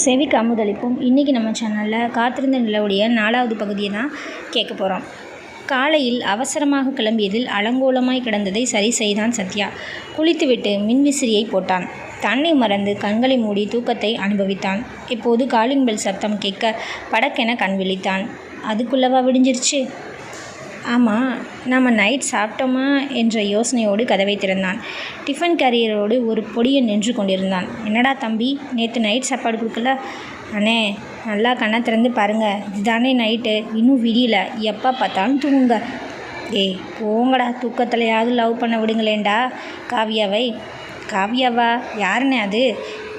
செவிக்கு அமுதளிப்பும். இன்றைக்கி நம்ம சேனலில் காத்திருந்த நிலவுடைய நாலாவது பகுதியை தான் கேட்க போகிறோம் காலையில் அவசரமாக கிளம்பியதில் அலங்கோலமாய் கிடந்ததை சரி செய்தான் சத்யா. குளித்துவிட்டு மின்விசிறியை போட்டான். தன்னை மறந்து கண்களை மூடி தூக்கத்தை அனுபவித்தான். இப்போது காலிங் பெல் சத்தம் கேட்க படக்கென கண் விழித்தான். அதுக்குள்ளவா விடிஞ்சிருச்சு? ஆமாம் நாம் நைட் சாப்பிட்டோமா என்ற யோசனையோடு கதவை திறந்தான். டிஃபன் கேரியரோடு ஒரு பொடியன் நின்று கொண்டிருந்தான். என்னடா தம்பி நேற்று நைட் சாப்பாடு கொடுக்கல? அண்ணே நல்லா கண்ணை திறந்து பாருங்கள் இதுதானே நைட்டு இன்னும் விடியல. எப்போ பார்த்தாலும் தூங்குங்க. ஏய் போங்கடா. தூக்கத்துலையாவது லவ் பண்ண விடுங்களேண்டா காவியாவை காவியாவா? யாருண்ணே அது?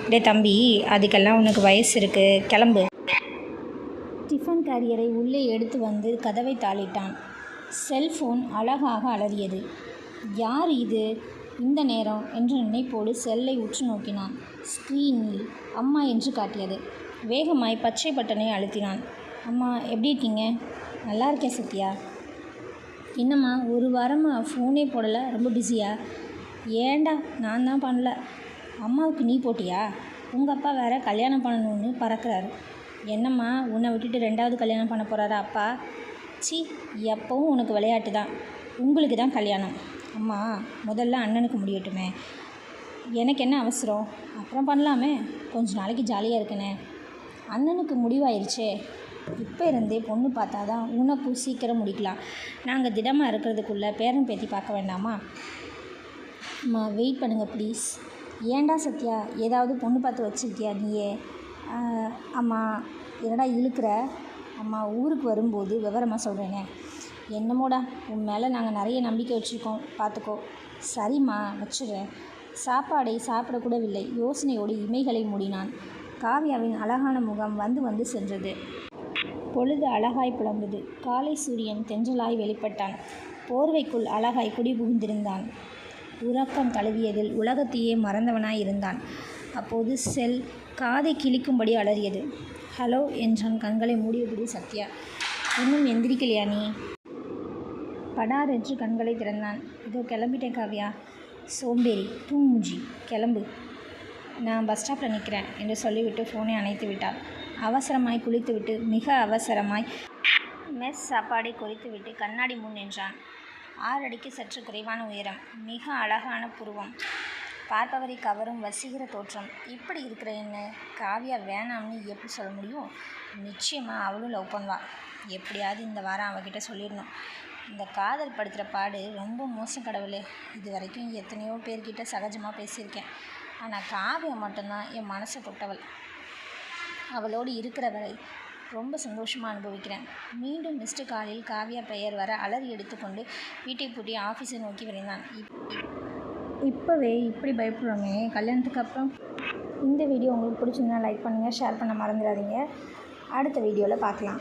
டே தம்பி அதுக்கெல்லாம் உனக்கு வயசு இருக்குது கிளம்பு. டிஃபன் கேரியரை உள்ளே எடுத்து வந்து கதவை தாளிட்டான். செல்போன் அழகாக அலறியது. யார் இது? இந்த நேரம்? என்ற நினைப்போடு செல்லை உற்று நோக்கினான். ஸ்க்ரீனில் அம்மா என்று காட்டியது. வேகமாய் பச்சை பட்டனை அழுத்தினான். அம்மா எப்படி இருக்கீங்க? நல்லா இருக்கேன் சத்யா. என்னம்மா ஒரு வாரமாக ஃபோனே போடலை? ரொம்ப பிஸியா? ஏன்டா நான் தான் பண்ணல. அம்மாவுக்கு நீ போட்டியா? உங்கள் அப்பா வேற கல்யாணம் பண்ணணும்னு பறக்கிறாரு. என்னம்மா உன்னை விட்டுட்டு ரெண்டாவது கல்யாணம் பண்ண போகிறாரா அப்பா? சி எப்பவும் உனக்கு விளையாட்டு தான். உங்களுக்கு தான் கல்யாணம். அம்மா முதல்ல அண்ணனுக்கு முடியட்டுமே. எனக்கு என்ன அவசரம்? அப்புறம் பண்ணலாமே. கொஞ்ச நாளைக்கு ஜாலியாக இருக்கனே. அண்ணனுக்கு முடிவாயிருச்சே. இப்போ இருந்தே பொண்ணு பார்த்தா தான் உனக்கும் சீக்கிரம் முடிக்கலாம். நாங்கள் திடமாக இருக்கிறதுக்குள்ளே பேரன் பேத்தி பார்க்க வேண்டாமா? அம்மா வெயிட் பண்ணுங்கள் ப்ளீஸ் ஏன்டா சத்யா? ஏதாவது பொண்ணு பார்த்து வச்சுருக்கியா நீயே? அம்மா என்னடா இழுக்கிற? அம்மா ஊருக்கு வரும்போது விவரமாக சொல்கிறேனே என்னமோடா உன் மேலே நாங்கள் நிறைய நம்பிக்கை வச்சுருக்கோம். பார்த்துக்கோ சரிம்மா வச்சுடுறேன். சாப்பாடை சாப்பிடக்கூடவில்லை. யோசனையோடு இமைகளை மூடினான். காவியாவின் அழகான முகம் வந்து வந்து சென்றது. பொழுது அழகாய் புலம்புது. காலை சூரியன் தென்றலாய் வெளிப்பட்டான். போர்வைக்குள் அழகாய் குடி புகுந்திருந்தான். உறக்கம் தழுவியதில் உலகத்தையே மறந்தவனாய் இருந்தான். அப்போது செல் காதை கிழிக்கும்படி அலறியது. ஹலோ என்றான் கண்களை மூடியபடி சத்யா. இன்னும் எந்திரிக்கலையா நீ? படார் என்று கண்களை திறந்தான். இதோ கிளம்பிட்டேன் காவியா. சோம்பேறி தூங்குஞ்சி கிளம்பு. நான் பஸ் ஸ்டாப்பில் நிற்கிறேன் என்று சொல்லிவிட்டு ஃபோனை அணைத்து விட்டாள். அவசரமாய் குளித்துவிட்டு மிக அவசரமாய் மெஸ் சாப்பாடை குறித்துவிட்டு கண்ணாடி முன் நின்றான். ஆறடிக்கு சற்று குறைவான உயரம் மிக அழகான புருவம். பார்ப்பவரை கவரும் வசீகர தோற்றம். இப்படி இருக்கிற என்ன? காவியா வேணாம்னு எப்படி சொல்ல முடியும்? நிச்சயமாக அவளும் லவ் பண்ணுவாள் எப்படியாவது இந்த வாரம் அவகிட்ட சொல்லிடணும். இந்த காதல் படுத்துகிற பாடு ரொம்ப மோசம் கடவுளே. இது வரைக்கும் எத்தனையோ பேர்கிட்ட சகஜமாக பேசியிருக்கேன். ஆனால் காவியா மட்டும்தான் என் மனசை தொட்டவள். அவளோடு இருக்கிற வரை ரொம்ப சந்தோஷமாக அனுபவிக்கிறேன். மீண்டும் மிஸ்டு காலில் காவியா பெயர் வர அலறி எடுத்துக்கொண்டு வீட்டை பூட்டி ஆஃபீஸை நோக்கி விரைந்தான். இப்போ இப்போவே இப்படி பயப்படுறோமே கல்யாணத்துக்கு அப்புறம் இந்த வீடியோ உங்களுக்கு பிடிச்சிருந்தா லைக் பண்ணுங்கள் ஷேர் பண்ண மறந்துடாதீங்க. அடுத்த வீடியோவில் பார்க்கலாம்